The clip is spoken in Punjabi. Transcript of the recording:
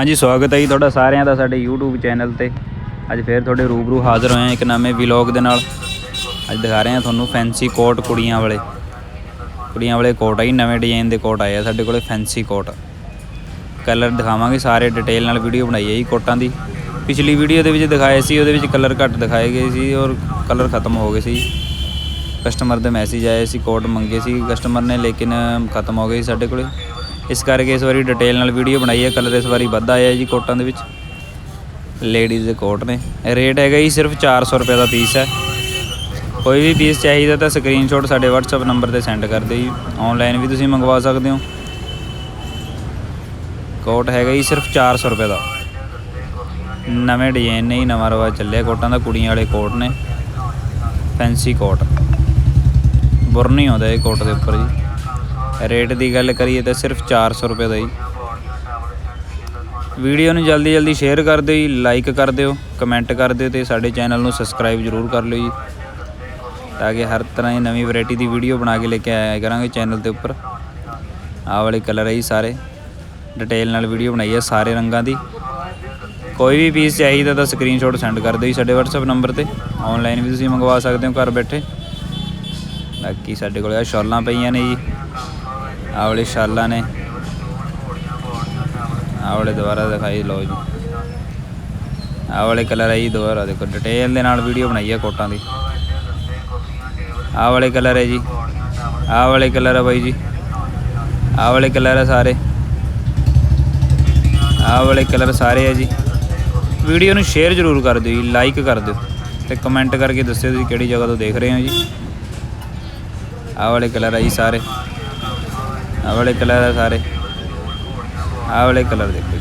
ਹਾਂਜੀ, ਸਵਾਗਤ ਹੈ ਜੀ ਤੁਹਾਡਾ ਸਾਰਿਆਂ ਦਾ ਸਾਡੇ YouTube ਚੈਨਲ ਤੇ। ਅੱਜ ਫੇਰ ਤੁਹਾਡੇ ਰੂਬਰੂ ਹਾਜ਼ਰ ਹੋਏ ਹਾਂ ਇੱਕ ਨਵੇਂ ਵਲੌਗ ਦੇ ਨਾਲ। ਅੱਜ ਦਿਖਾ ਰਹੇ ਹਾਂ ਤੁਹਾਨੂੰ ਫੈਂਸੀ ਕੋਟ ਕੁੜੀਆਂ ਵਾਲੇ। ਕੁੜੀਆਂ ਵਾਲੇ ਕੋਟ ਆ ਜੀ, ਨਵੇਂ ਡਿਜ਼ਾਈਨ ਦੇ ਕੋਟ ਆਏ ਆ ਸਾਡੇ ਕੋਲੇ ਫੈਂਸੀ ਕੋਟ ਕਲਰ ਦਿਖਾਵਾਂਗੇ, ਸਾਰੇ ਡਿਟੇਲ ਨਾਲ ਵੀਡੀਓ ਬਣਾਈ ਹੈ ਜੀ ਕੋਟਾਂ ਦੀ। ਪਿਛਲੀ ਵੀਡੀਓ ਦੇ ਵਿੱਚ ਦਿਖਾਏ ਸੀ, ਉਹਦੇ ਵਿੱਚ ਕਲਰ ਘੱਟ ਦਿਖਾਏ ਗਏ ਸੀ ਔਰ ਕਲਰ ਖਤਮ ਹੋ ਗਏ ਸੀ। ਕਸਟਮਰ ਦੇ ਮੈਸੇਜ ਆਏ ਸੀ ਕੋਡ ਮੰਗੇ ਸੀ ਕਸਟਮਰ ਨੇ ਲੇਕਿਨ ਖਤਮ ਹੋ ਗਏ ਸੀ ਸਾਡੇ ਕੋਲੇ। ਇਸ ਕਰਕੇ ਇਸ ਵਾਰੀ ਡਿਟੇਲ ਨਾਲ ਵੀਡੀਓ ਬਣਾਈ ਹੈ ਕਲਰ ਇਸ ਵਾਰੀ ਵੱਧ ਆਇਆ ਜੀ ਕੋਟਾਂ ਦੇ ਵਿੱਚ। ਲੇਡੀਜ਼ ਦੇ ਕੋਟ ਨੇ। ਰੇਟ ਹੈਗਾ ਜੀ ਸਿਰਫ 400 ਰੁਪਏ ਦਾ ਪੀਸ ਹੈ। ਕੋਈ ਵੀ ਪੀਸ ਚਾਹੀਦਾ ਤਾਂ ਸਕਰੀਨਸ਼ਾਟ ਸਾਡੇ WhatsApp ਨੰਬਰ ਤੇ ਸੈਂਡ ਕਰ ਦਿਓ ਜੀ। ਆਨਲਾਈਨ ਵੀ ਤੁਸੀਂ ਮੰਗਵਾ ਸਕਦੇ ਹੋ। ਕੋਟ ਹੈਗਾ ਜੀ ਸਿਰਫ 400 ਰੁਪਏ ਦਾ। ਨਵੇਂ ਡਿਜ਼ਾਈਨ ਨੇ ਜੀ, ਨਵਾਂ ਰਵਾ ਚੱਲਿਆ ਕੋਟਾਂ ਦਾ, ਕੁੜੀਆਂ ਵਾਲੇ ਕੋਟ ਨੇ। ਫੈਂਸੀ ਕੋਟ। ਬੁਰ ਨਹੀਂ ਆਉਂਦਾ ਇਹ ਕੋਟ ਦੇ ਉੱਪਰ ਜੀ। ਰੇਟ ਦੀ ਗੱਲ ਕਰੀਏ ਤਾਂ ਸਿਰਫ 400 ਰੁਪਏ ਦਾ ਜੀ। ਵੀਡੀਓ ਨੂੰ ਜਲਦੀ ਜਲਦੀ ਸ਼ੇਅਰ ਕਰ ਦਿਓ ਜੀ ਲਾਈਕ ਕਰ ਦਿਓ ਕਮੈਂਟ ਕਰ ਦਿਓ ਤੇ ਸਾਡੇ ਚੈਨਲ ਨੂੰ ਸਬਸਕ੍ਰਾਈਬ ਜ਼ਰੂਰ ਕਰ ਲਿਓ ਜੀ। ਤਾਂ ਕਿ ਹਰ ਤਰ੍ਹਾਂ ਦੀ ਨਵੀਂ ਵੈਰਾਈਟੀ ਦੀ ਵੀਡੀਓ ਬਣਾ ਕੇ ਲੈ ਕੇ ਆਇਆ ਕਰਾਂਗੇ ਚੈਨਲ ਦੇ ਉੱਪਰ। ਆਹ ਵਾਲੇ ਕਲਰ ਹੈ ਜੀ ਸਾਰੇ। ਡਿਟੇਲ ਨਾਲ ਵੀਡੀਓ ਬਣਾਈ ਹੈ ਸਾਰੇ ਰੰਗਾਂ ਦੀ। ਕੋਈ ਵੀ ਪੀਸ ਚਾਹੀਦਾ ਤਾਂ ਸਕਰੀਨਸ਼ਾਟ ਸੈਂਡ ਕਰ ਦਿਓ ਜੀ ਸਾਡੇ WhatsApp ਨੰਬਰ ਤੇ। ਆਨਲਾਈਨ ਵੀ ਤੁਸੀਂ ਮੰਗਵਾ ਸਕਦੇ ਹੋ ਘਰ ਬੈਠੇ। ਬਾਕੀ ਸਾਡੇ ਕੋਲ ਆ ਸ਼ਾਲਾਂ ਪਈਆਂ ਨੇ ਜੀ। ਆਹ ਵਾਲੇ ਸ਼ਾਲਾਂ ਨੇ। ਆਹ ਵਾਲੇ ਦੁਬਾਰਾ ਦਿਖਾਈ, ਲਓ ਜੀ। ਆਹ ਵਾਲੇ ਕਲਰ ਹੈ ਜੀ ਦੁਬਾਰਾ ਦੇਖੋ। ਡਿਟੇਲ ਦੇ ਨਾਲ ਵੀਡੀਓ ਬਣਾਈ ਹੈ ਕੋਟਾਂ ਦੀ। ਆਹ ਵਾਲੇ ਕਲਰ ਹੈ ਜੀ। ਆਹ ਵਾਲੇ ਕਲਰ ਹੈ ਬਾਈ ਜੀ। ਆਹ ਵਾਲੇ ਕਲਰ ਹੈ ਸਾਰੇ। ਆਹ ਵਾਲੇ ਕਲਰ ਸਾਰੇ ਹੈ ਜੀ। ਵੀਡੀਓ ਨੂੰ ਸ਼ੇਅਰ ਜ਼ਰੂਰ ਕਰ ਦਿਓ ਜੀ, ਲਾਈਕ ਕਰ ਦਿਓ ਤੇ ਕਮੈਂਟ ਕਰਕੇ ਦੱਸਿਓ ਤੁਸੀਂ ਕਿਹੜੀ ਜਗ੍ਹਾ ਤੋਂ ਦੇਖ ਰਹੇ ਹੋ ਜੀ। ਆਹ ਵਾਲੇ ਕਲਰ ਆ ਜੀ ਸਾਰੇ। ਆਹ ਵਾਲੇ ਕਲਰ ਹੈ ਸਾਰੇ। ਆਹ ਵਾਲੇ ਕਲਰ ਦੇਖੋ